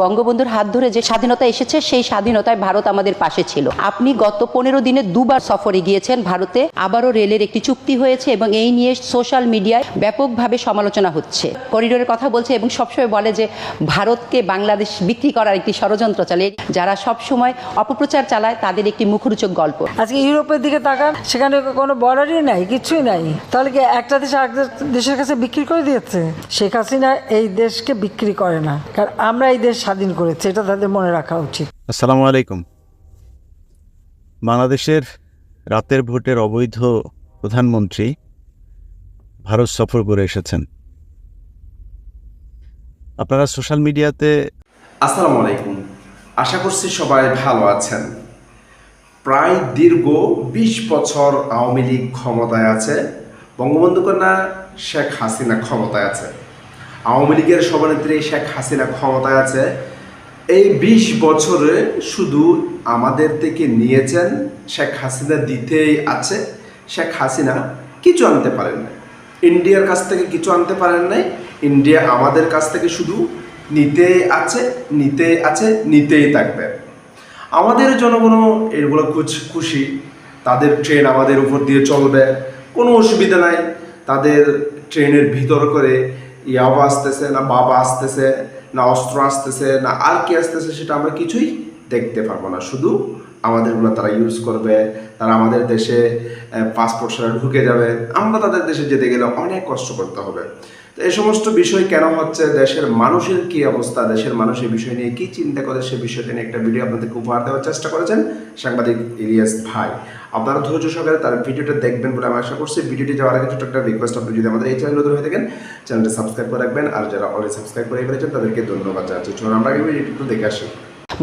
বঙ্গবন্ধুর হাত ধরে যে স্বাধীনতা এসেছে, সেই স্বাধীনতায় ভারত আমাদের পাশে ছিল। আপনি গত পনেরো দিনে দুবার সফরে গিয়েছেন ভারতে, আবারও রেলের একটি চুক্তি হয়েছে এবং এই নিয়ে সোশ্যাল মিডিয়ায় ব্যাপকভাবে সমালোচনা হচ্ছে। করিডোরের কথা বলছে এবং সবসময় বলে যে ভারতকে বাংলাদেশ বিক্রি করার একটি ষড়যন্ত্র চালে যারা সবসময় অপপ্রচার চালায়, তাদের একটি মুখরোচক গল্প। আজকে ইউরোপের দিকে তাকান, সেখানে কোনো বর্ডারই নাই, কিছুই নাই। তাহলে কি একটা দেশ আরেক দেশের কাছে বিক্রি করে দিয়েছে? শেখ হাসিনা এই দেশকে বিক্রি করে না। কারণ আমরা এই দেশ স্বাধীন করেছি এটা তাদের মনে রাখা উচিত। আসসালামু আলাইকুম। বাংলাদেশের রাতের ভোটের অবৈধ প্রধানমন্ত্রী ভারত সফর করে এসেছেন। আপনারা সোশ্যাল মিডিয়াতে আসসালামু আলাইকুম। আশা করছি সবাই ভালো আছেন। প্রায় দীর্ঘ বিশ বছর আওয়ামী লীগ ক্ষমতায় আছে বঙ্গবন্ধু কন্যা শেখ হাসিনা ক্ষমতায় আছে। আওয়ামী লীগের সভানেত্রী শেখ হাসিনা ক্ষমতায় আছে। এই বিশ বছরে শুধু আমাদের থেকে নিয়েছেন, শেখ হাসিনা দিতেই আছে। শেখ হাসিনা কিছু আনতে পারেন না ইন্ডিয়ার কাছ থেকে কিছু আনতে পারেন নাই। ইন্ডিয়া আমাদের কাছ থেকে শুধু নিতেই আছে নিতেই আছে, নিতেই থাকবে। আমাদের জনগণও এগুলো খুশি। তাদের ট্রেন আমাদের উপর দিয়ে চলবে। কোনো অসুবিধা নাই। তাদের ট্রেনের ভিতর করে ইয়াবা আসতেছে, না বাবা আসতেছে, না অস্ত্র আসতেছে, না আর কি আসতেছে সেটা আমরা কিছুই দেখতে পারব না। শুধু আমাদেরগুলো তারা ইউজ করবে, তারা আমাদের দেশে পাসপোর্ট ছাড়া ঢুকে যাবে। আমরা তাদের দেশে যেতে গেলে অনেক কষ্ট করতে হবে। তো এই সমস্ত বিষয় কেন হচ্ছে, দেশের মানুষের কি অবস্থা, দেশের মানুষের বিষয় নিয়ে কি চিন্তা করে সে বিষয়টা নিয়ে একটা ভিডিও আপনাদেরকে উপহার দেওয়ার চেষ্টা করেছেন সাংবাদিক ইলিয়াস ভাই। আপনারা ধৈর্য সহকারে তার ভিডিওটা দেখবেন বলে আমি আশা করছি। ভিডিওটি যাওয়ার আগে ছোট্ট একটা রিকোয়েস্ট আপনি যদি আমাদের এই চ্যানেল নতুন হয়ে থাকেন চ্যানেলটা সাবস্ক্রাইব করে রাখবেন। আর যারা অলরেডি সাবস্ক্রাইব করে ফেলেছেন তাদেরকে ধন্যবাদ জানাচ্ছি। চলুন, আমরা ভিডিওটি একটু দেখে আসি।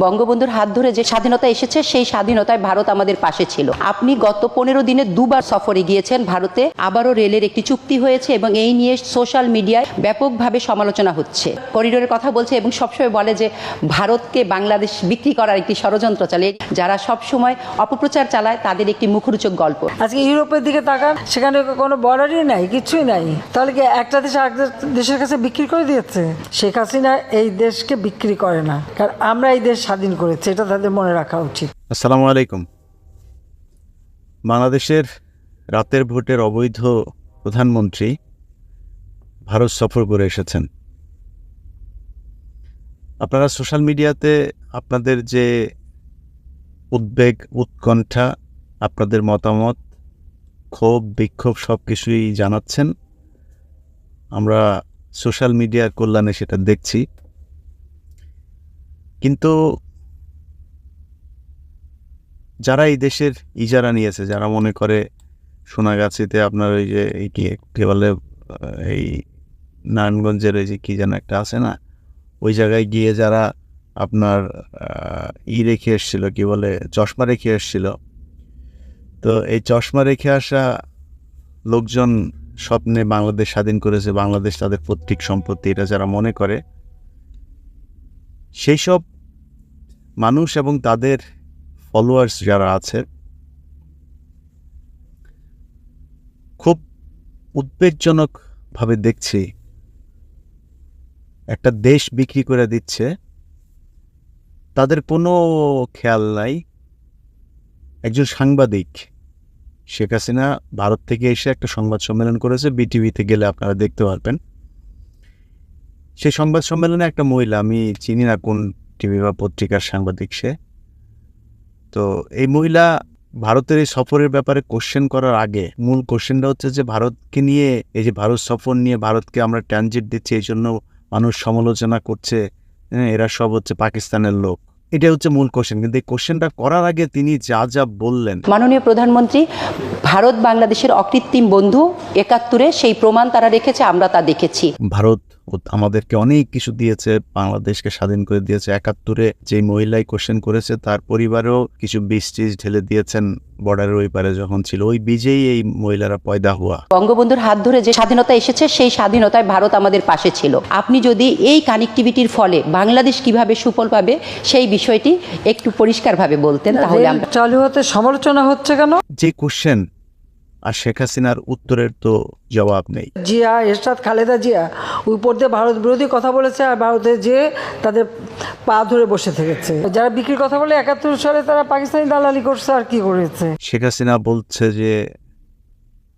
বঙ্গবন্ধুর হাত ধরে যে স্বাধীনতা এসেছে, সেই স্বাধীনতায় ভারত আমাদের পাশে ছিল। আপনি গত পনেরো দিনে দুবার সফরে গিয়েছেন ভারতে। আবারও রেলের একটি চুক্তি হয়েছে এবং এই নিয়ে সোশ্যাল মিডিয়ায় ব্যাপকভাবে সমালোচনা হচ্ছে। করিডোরের কথা বলছে এবং সবসময় বলে যে, ভারতকে বাংলাদেশ বিক্রি করার একটি ষড়যন্ত্র চালে যারা সবসময় অপপ্রচার চালায়, তাদের একটি মুখরোচক গল্প। আজকে ইউরোপের দিকে তাকান, সেখানে কোনো বর্ডারই নাই, কিছুই নাই। তাহলে কি একটা দেশ আরেক দেশের কাছে বিক্রি করে দিয়েছে? শেখ হাসিনা এই দেশকে বিক্রি করে না। কারণ আমরা এই দেশ স্বাধীন করেছি, এটা তাদের মনে রাখা উচিত। আসসালামু আলাইকুম। বাংলাদেশের রাতের ভোটের অবৈধ প্রধানমন্ত্রী ভারত সফর করে এসেছেন। আপনারা সোশ্যাল মিডিয়াতে আপনাদের যে উদ্বেগ, উৎকণ্ঠা, আপনাদের মতামত, ক্ষোভ, বিক্ষোভ সব কিছুই জানাচ্ছেন। আমরা সোশ্যাল মিডিয়ার কল্যাণে সেটা দেখছি। কিন্তু যারা এই দেশের ইজারা নিয়েছে, যারা মনে করে সোনাগাছিতে আপনার ওই যে এই কি কি বলে এই নারায়ণগঞ্জের ওই যে কি যেন একটা আছে না, ওই জায়গায় গিয়ে যারা আপনার ই রেখে এসছিল, কি বলে, চশমা রেখে এসছিল। তো এই চশমা রেখে আসা লোকজন স্বপ্নে বাংলাদেশ স্বাধীন করেছে, বাংলাদেশ তাদের পৈতৃক সম্পত্তি, এটা যারা মনে করে সেই সব মানুষ এবং তাদের ফলোয়ার্স যারা আছে খুব উদ্বেগজনকভাবে দেখছি একটা দেশ বিক্রি করে দিচ্ছে, তাদের কোনো খেয়াল নাই। একজন সাংবাদিক, শেখ হাসিনা ভারত থেকে এসে একটা সংবাদ সম্মেলন করেছে, বিটিভিতে গেলে আপনারা দেখতে পারবেন। সেই সংবাদ সম্মেলনে একটা মহিলা আমি চিনি না কোন টিভি বা পত্রিকার সাংবাদিক সে তো এই মহিলা ভারতের এই সফরের ব্যাপারে কোশ্চেন করার আগে মূল কোশ্চেনটা হচ্ছে যে ভারতকে নিয়ে এই যে ভারত সফর নিয়ে ভারতকে আমরা ট্রানজিট দিচ্ছি এই জন্য মানুষ সমালোচনা করছে হ্যাঁ, এরা সব হচ্ছে পাকিস্তানের লোক। এটা হচ্ছে মূল কোশ্চেন কিন্তু এই কোশ্চেনটা করার আগে তিনি যা যা বললেন। মাননীয় প্রধানমন্ত্রী ভারত বাংলাদেশের অকৃত্রিম বন্ধু একাত্তরে সেই প্রমাণ তারা রেখেছে আমরা তা দেখেছি। ভারত আমাদেরকে অনেক কিছু দিয়েছে বাংলাদেশকে স্বাধীন করে দিয়েছে। একাত্তরে যে মহিলাই কোশ্চেন করেছে তার পরিবারেও কিছু বীজ টিজ ঢেলে দিয়েছেন বর্ডারের ওই পারে যখন ছিল। ওই বীজেই এই মহিলারা পয়দা হওয়া। বঙ্গবন্ধুর হাত ধরে যে স্বাধীনতা এসেছে সেই স্বাধীনতায় ভারত আমাদের পাশে ছিল। আপনি যদি এই কানেক্টিভিটির ফলে বাংলাদেশ কীভাবে সুফল পাবে সেই বিষয়টি একটু পরিষ্কারভাবে বলতেন তাহলে চালু হতে সমালোচনা হচ্ছে কেন? যে কোশ্চেন আর শেখ হাসিনার উত্তরের তো জবাব নেই। জিয়া এরশাদ খালেদা জিয়া উপর দিয়ে ভারত বিরোধী কথা বলেছে আর ভারতে যে তাদের পা ধরে বসে থেকেছে। যারা বিক্রির কথা বলে একাত্তর সালে তারা পাকিস্তানি দালালি করছে আর কি করেছে? শেখ হাসিনা বলছে যে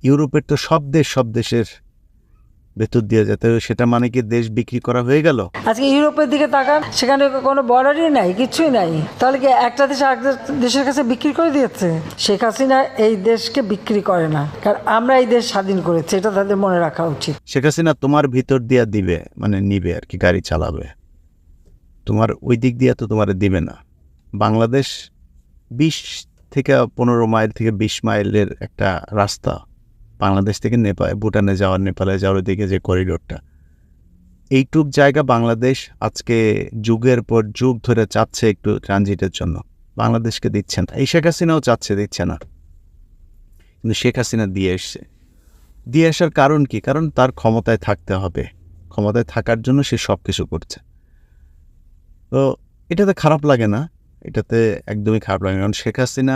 ইউরোপের তো সব দেশ সব দেশের ভেতর দিয়ে যেতে সেটা মানে কি দেশ বিক্রি করা হয়ে গেল? আজকে ইউরোপের দিকে তাকান সেখানে কোনো বর্ডারই নাই কিছুই নাই। তাহলে কি একটা দেশ আরেক দেশের কাছে বিক্রি করে দিয়েছে? শেখ হাসিনা এই দেশকে বিক্রি করে না কারণ আমরা এই দেশ স্বাধীন করেছি এটা তাদের মনে রাখা উচিত। শেখ হাসিনা তোমার ভিতর দিয়া দিবে মানে নিবে আর কি গাড়ি চালাবে। তোমার ওই দিক দিয়ে তো তোমার দিবে না। বাংলাদেশ বিশ থেকে পনেরো মাইল থেকে বিশ মাইলের একটা রাস্তা বাংলাদেশ থেকে নেপাল, ভুটানে যাওয়ার নেপালে যাওয়ার ওইদিকে যে করিডোরটা। এইটুক জায়গা বাংলাদেশ আজকে যুগের পর যুগ ধরে চাচ্ছে একটু ট্রানজিটের জন্য। বাংলাদেশকে দিচ্ছে না। এই শেখ হাসিনাও চাচ্ছে, দিচ্ছে না। কিন্তু শেখ হাসিনা দিয়ে এসছে। দিয়ে আসার কারণ কি? কারণ তার ক্ষমতায় থাকতে হবে। ক্ষমতায় থাকার জন্য সে সব কিছু করছে। তো এটাতে খারাপ লাগে না। এটাতে একদমই খারাপ লাগে কারণ শেখ হাসিনা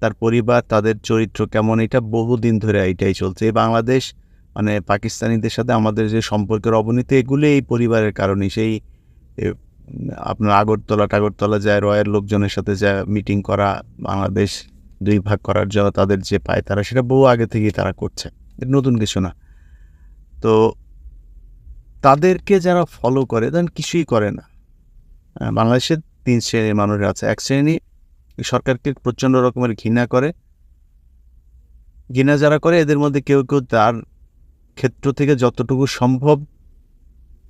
তার পরিবার, তাদের চরিত্র কেমন, এটা বহুদিন ধরে এটাই চলছে। এই বাংলাদেশ মানে পাকিস্তানিদের সাথে আমাদের যে সম্পর্কের অবনতি, এগুলো এই পরিবারের কারণে। সেই আপনার আগরতলা, টাগরতলা যায়, রয়ের লোকজনের সাথে যা মিটিং করা, বাংলাদেশ দুই ভাগ করার জন্য তাদের যে পায় তারা, সেটা বহু আগে থেকেই তারা করছে। নতুন কিছু না। তো, তাদেরকে যারা ফলো করে, দেন কিছুই করে না। বাংলাদেশের তিন শ্রেণির মানুষ আছে। এক শ্রেণি সরকারকে প্রচণ্ড রকমের ঘৃণা করে। ঘৃণা যারা করে, এদের মধ্যে কেউ কেউ তার ক্ষেত্র থেকে যতটুকু সম্ভব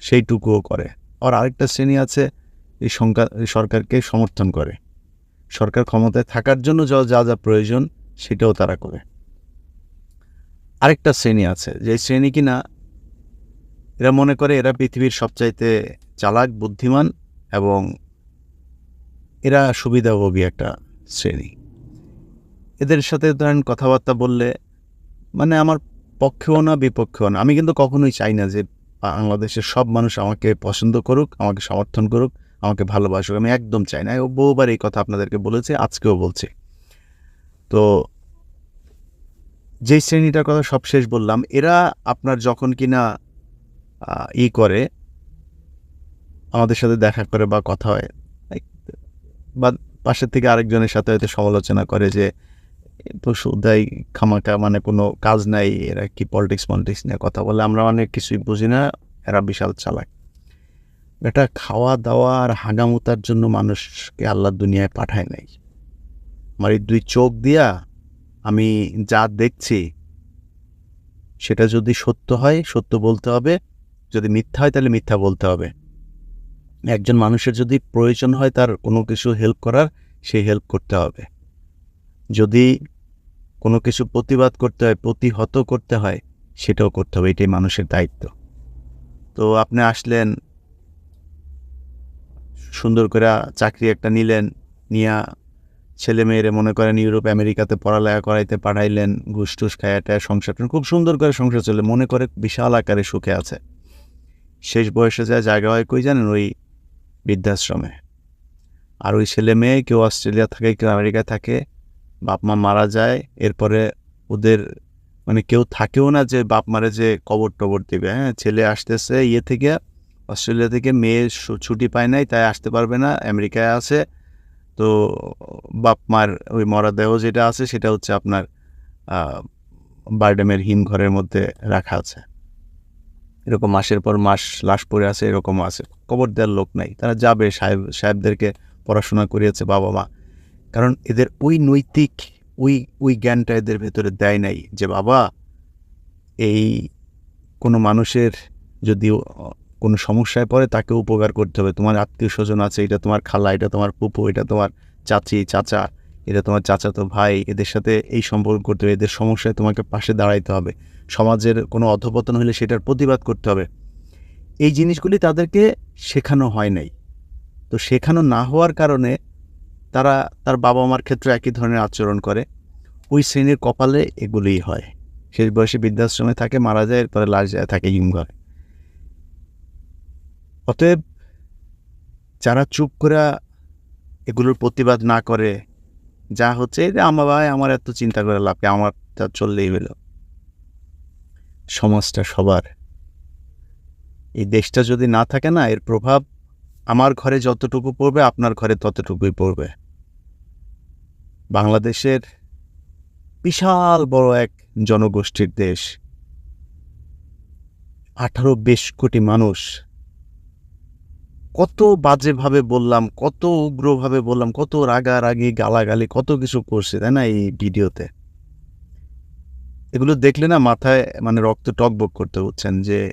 সেইটুকুও করে। আর আরেকটা শ্রেণি আছে এই সরকারকে সমর্থন করে। সরকার ক্ষমতায় থাকার জন্য যা যা যা প্রয়োজন সেটাও তারা করে। আরেকটা শ্রেণি আছে, যে শ্রেণি কিনা, এরা মনে করে এরা পৃথিবীর সবচাইতে চালাক, বুদ্ধিমান এবং এরা সুবিধাভোগী একটা শ্রেণি। এদের সাথে ধরেন কথাবার্তা বললে মানে আমার পক্ষেও না, বিপক্ষেও না। আমি কিন্তু কখনোই চাই না যে বাংলাদেশের সব মানুষ আমাকে পছন্দ করুক, আমাকে সমর্থন করুক, আমাকে ভালোবাসুক। আমি একদম চাই না। বহুবার এই কথা আপনাদেরকে বলেছে, আজকেও বলছি। তো যেই শ্রেণীটার কথা সবশেষ বললাম, এরা আপনার যখন কিনা ই করে, আমাদের সাথে দেখা করে বা কথা হয় বা পাশের থেকে আরেকজনের সাথে হয়তো সমালোচনা করে যে তো পশুদাই খামাকা মানে কোনো কাজ নাই, এরা কি পলিটিক্স পলিটিক্স নিয়ে কথা বলে? আমরা অনেক কিছুই বুঝি না, এরা বিশাল চালাক। এটা খাওয়া দাওয়া আর হাগামুতার জন্য মানুষকে আল্লাহ দুনিয়ায় পাঠায় নাই। আমার এই দুই চোখ দিয়া আমি যা দেখছি, সেটা যদি সত্য হয়, সত্য বলতে হবে, যদি মিথ্যা হয় তাহলে মিথ্যা বলতে হবে। একজন মানুষের যদি প্রয়োজন হয় তার কোনো কিছু হেল্প করার সেই হেল্প করতে হবে। যদি কোনো কিছু প্রতিবাদ করতে হয়, প্রতিহত করতে হয়, সেটাও করতে হবে, এটাই মানুষের দায়িত্ব। তো আপনি আসলেন, সুন্দর করে চাকরি একটা নিলেন, নিয়া ছেলে মেয়েরে মনে করেন ইউরোপ, আমেরিকাতে পড়ালেখা করাইতে পাঠাইলেন, ঘুষ টুস খায়াটায় সংসার খুব সুন্দর করে সংসার চলে, মনে করে বিশাল আকারে সুখে আছে। শেষ বয়সে যা জায়গা হয়, কই জানেন, ওই বৃদ্ধাশ্রমে। আর ওই ছেলে মেয়ে কেউ অস্ট্রেলিয়া থাকে, কেউ আমেরিকায় থাকে, বাপ মা মারা যায়, এরপরে ওদের মানে কেউ থাকেও না যে বাপ মারে যে কবর টবর দেবে হ্যাঁ? ছেলে আসতেছে ইয়ে থেকে, অস্ট্রেলিয়া থেকে, মেয়ে ছুটি পায় নাই, তাই আসতে পারবে না, আমেরিকায় আছে। তো বাপ মার ওই মরাদেহ যেটা আছে, সেটা হচ্ছে আপনার বারডেমের হিম ঘরের মধ্যে রাখা আছে। এরকম মাসের পর মাস, লাশ পড়ে আছে এরকম আছে। কবর দেওয়ার লোক নাই। তারা যাবে, সাহেব, সাহেবদেরকে পড়াশোনা করিয়েছে বাবা মা। কারণ এদের ওই নৈতিক, ওই ওই জ্ঞানটা এদের ভেতরে দেয় নাই যে, বাবা, এই কোনো মানুষের যদি কোনো সমস্যায় পড়ে তাকে উপকার করতে হবে। তোমার আত্মীয় স্বজন আছে, এটা তোমার খালা, এটা তোমার পুপু এটা তোমার চাচি, চাচা। এটা তোমার চাচাতো ভাই, এদের সাথে এই সম্পর্ক করতে হবে, এদের সমস্যায় তোমাকে পাশে দাঁড়াইতে হবে। সমাজের কোনো অধপতন হলে সেটার প্রতিবাদ করতে হবে। এই জিনিসগুলি তাদেরকে শেখানো হয় নাই। তো শেখানো না হওয়ার কারণে তারা তার বাবা মার ক্ষেত্রে একই ধরনের আচরণ করে। ওই শ্রেণির কপালে এগুলোই হয়। শেষ বয়সে বৃদ্ধাশ্রমে থাকে, মারা যায় এরপরে লাশ যায়, থাকে হিমঘরে। অতএব যারা চুপ করে এগুলোর প্রতিবাদ না করে যা হচ্ছে যে আমার ভাই আমার এত চিন্তা করে লাভ? আমার তা চললেই হলো সমাজটা সবার। এই দেশটা যদি না থাকে না, এর প্রভাব আমার ঘরে যতটুকু পড়বে, আপনার ঘরে ততটুকুই পড়বে। বাংলাদেশের বিশাল বড় এক জনগোষ্ঠীর দেশ। আঠারো বেশ কোটি মানুষ কত বাজেভাবে বললাম, কত উগ্রভাবে বললাম, কত রাগারাগি, গালাগালি, কত কিছু করছে, তাই না, এই ভিডিওতে? এগুলো দেখলে না মাথায় মানে রক্ত টকবক করতে হচ্ছেন যে,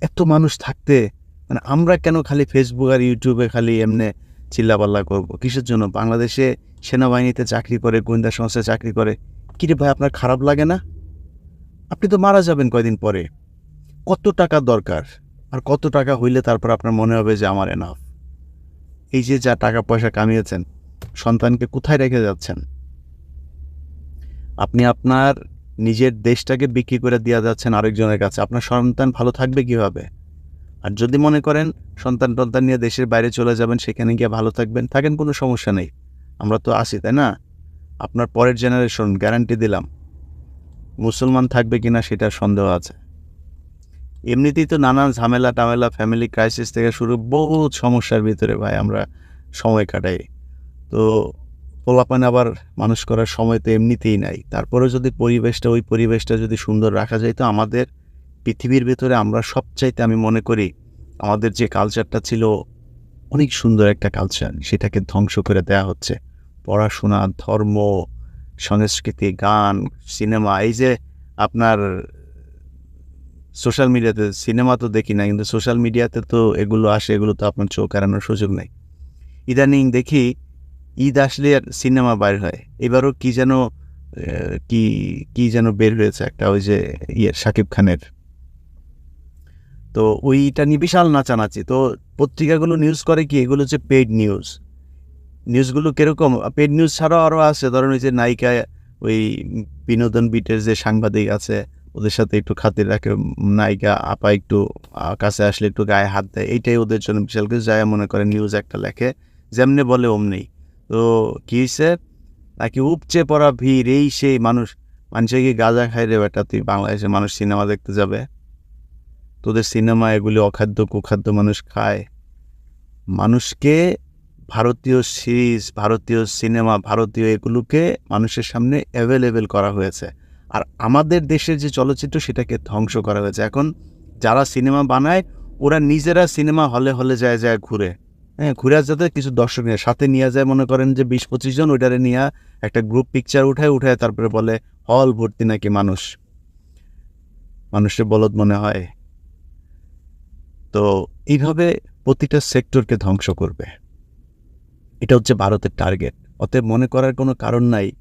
এত মানুষ থাকতে মানে আমরা কেন খালি ফেসবুক আর ইউটিউবে খালি এমনি চিল্লাপাল্লা করব? কিসের জন্য? বাংলাদেশে সেনাবাহিনীতে চাকরি করে, গোয়েন্দা সংস্থায় চাকরি করে কিরে ভাই, আপনার খারাপ লাগে না? আপনি তো মারা যাবেন কয়দিন পরে। কত টাকা দরকার? আর কত টাকা হইলে তারপর আপনার মনে হবে যে আমার এনাফ এই যে যা টাকা পয়সা কামিয়েছেন, সন্তানকে কোথায় রেখে যাচ্ছেন? আপনি আপনার নিজের দেশটাকে বিক্রি করে দেওয়া যাচ্ছেন আরেকজনের কাছে। আপনার সন্তান ভালো থাকবে কীভাবে? আর যদি মনে করেন সন্তান টন্তান নিয়ে দেশের বাইরে চলে যাবেন, সেখানে গিয়ে ভালো থাকবেন, থাকেন কোনো সমস্যা নেই। আমরা তো আসি তাই না? আপনার পরের জেনারেশন গ্যারান্টি দিলাম। মুসলমান থাকবে কিনা সেটা সন্দেহ আছে। এমনিতেই তো নানান ঝামেলা টামেলা ফ্যামিলি ক্রাইসিস থেকে শুরু, বহুত সমস্যার ভিতরে ভাই আমরা সময় কাটাই। তো পোলাপান আবার মানুষ করার সময় তো এমনিতেই নাই। তারপরে যদি পরিবেশটা, ওই পরিবেশটা যদি সুন্দর রাখা যায়, তো আমাদের পৃথিবীর ভেতরে আমরা সবচাইতে আমি মনে করি আমাদের যে কালচারটা ছিল, অনেক সুন্দর একটা কালচার সেটাকে ধ্বংস করে দেয়া হচ্ছে। পড়াশোনা, ধর্ম, সংস্কৃতি, গান, সিনেমা, এই যে আপনার সোশ্যাল মিডিয়াতে, সিনেমা তো দেখি না, কিন্তু সোশ্যাল মিডিয়াতে তো এগুলো আসে, এগুলো তো আপনার চোখ এড়ানোর সুযোগ নেই। ইদানিং দেখি ঈদ আসলে আর সিনেমা বাইর হয়। এবারও কি যেন কি কি যেন বের হয়েছে একটা ওই যে ইয়ে শাকিব খানের। তো ওইটা নিয়ে বিশাল নাচানাচি। তো পত্রিকাগুলো নিউজ করে কি, এগুলো হচ্ছে পেড নিউজ নিউজগুলো কীরকম? পেড নিউজ ছাড়াও আরও আছে, ধরেন ওই যে নায়িকা ওই বিনোদন বিটের যে সাংবাদিক আছে ওদের সাথে একটু খাতির রাখে নায়িকা আপা একটু কাছে আসলে একটু গায়ে হাত দেয়। এইটাই ওদের জন্য বিশাল কিছু। যায় মনে করে নিউজ একটা লেখে, যেমনি বলে অমনি। তো কী হয়েছে নাকি উপচে পড়া ভিড়, এই সেই মানুষ, মানুষে কি গাঁজা খাই রে বেটা? তুই বাংলাদেশে মানুষ সিনেমা দেখতে যাবে? তোদের সিনেমা এগুলি অখাদ্য, কুখাদ্য মানুষ খায়। মানুষকে ভারতীয় সিরিজ ভারতীয় সিনেমা ভারতীয় এগুলোকে মানুষের সামনে অ্যাভেলেবেল করা হয়েছে। আর আমাদের দেশের যে চলচ্চিত্র সেটাকে ধ্বংস করা হয়েছে। এখন যারা সিনেমা বানায়, ওরা নিজেরা সিনেমা হলে হলে যায় যায় ঘুরে। হ্যাঁ ঘুরে যাতে কিছু দর্শক নিয়ে। সাথে নিয়ে যায় মনে করেন যে বিশ পঁচিশ জন, ওইটারে নিয়ে একটা গ্রুপ পিকচার উঠায় উঠায় তারপরে বলে হল ভর্তি নাকি মানুষ। মানুষের বলদ মনে হয়। তো এইভাবে প্রতিটা সেক্টরকে ধ্বংস করবে। এটা হচ্ছে ভারতের টার্গেট অতএব মনে করার কোনো কারণ নাই।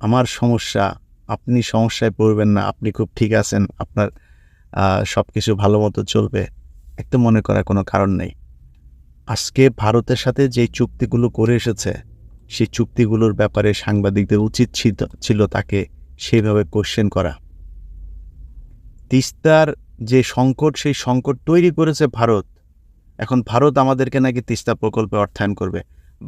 আমার সমস্যা আপনি সমস্যায় পড়বেন না, আপনি খুব ঠিক আছেন, আপনার সব কিছু ভালো মতো চলবে একদম মনে করার কোনো কারণ নেই। আজকে ভারতের সাথে যে চুক্তিগুলো করে এসেছে, সেই চুক্তিগুলোর ব্যাপারে সাংবাদিকদের উচিত ছিল- ছিল তাকে সেইভাবে কোশ্চেন করা। তিস্তার যে সংকট, সেই সংকট তৈরি করেছে ভারত। এখন ভারত আমাদেরকে নাকি তিস্তা প্রকল্পে অর্থায়ন করবে।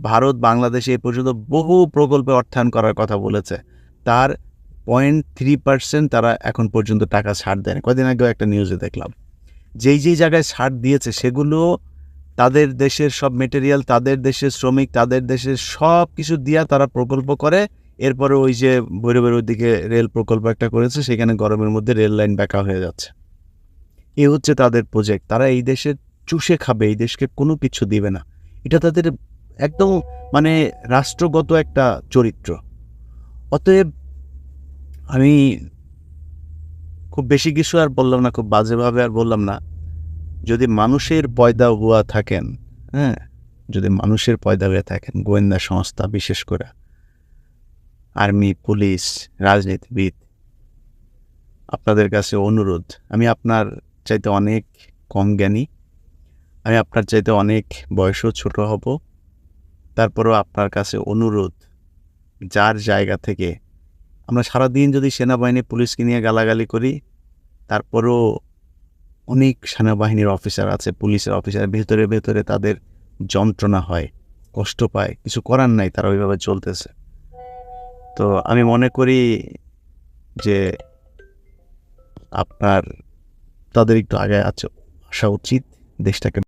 ভারত বাংলাদেশে এ পর্যন্ত বহু প্রকল্পে অর্থায়ন করার কথা বলেছে। তার পয়েন্ট থ্রি পার্সেন্ট তারা এখন পর্যন্ত টাকা ছাড় দেন কদিন আগেও একটা নিউজে দেখলাম। যেই যেই জায়গায় ছাড় দিয়েছে, সেগুলো তাদের দেশের সব মেটেরিয়াল তাদের দেশের শ্রমিক, তাদের দেশের সব কিছু দিয়া তারা প্রকল্প করে। এরপরে ওই যে ভৈরবের ওইদিকে রেল প্রকল্প একটা করেছে, সেখানে গরমের মধ্যে রেল লাইন ব্যাকা হয়ে যাচ্ছে। এ হচ্ছে তাদের প্রজেক্ট তারা এই দেশে চুষে খাবে, এই দেশকে কোনো কিছু দিবে না। এটা তাদের একদম মানে রাষ্ট্রগত একটা চরিত্র। অতএব আমি খুব বেশি কিছু আর বললাম না, খুব বাজেভাবে আর বললাম না। যদি মানুষের পয়দা হুয়া থাকেন হ্যাঁ যদি মানুষের পয়দা হয়ে থাকেন, গোয়েন্দা সংস্থা বিশেষ করে, আর্মি, পুলিশ, রাজনীতিবিদ, আপনাদের কাছে অনুরোধ, আমি আপনার চাইতে অনেক কম জ্ঞানী, আমি আপনার চাইতে অনেক বয়সও ছোট হব। তারপরেও আপনার কাছে অনুরোধ, যার জায়গা থেকে আমরা সারাদিন যদি সেনাবাহিনী, পুলিশকে নিয়ে গালাগালি করি, তারপরও অনেক সেনাবাহিনীর অফিসার আছে, পুলিশের অফিসার, ভেতরে ভেতরে তাদের যন্ত্রণা হয়, কষ্ট পায়, কিছু করার নাই, তারা ওইভাবে চলতেছে। তো আমি মনে করি যে আপনার, তাদের একটু আগে আছে, আসা উচিত, দেশটাকে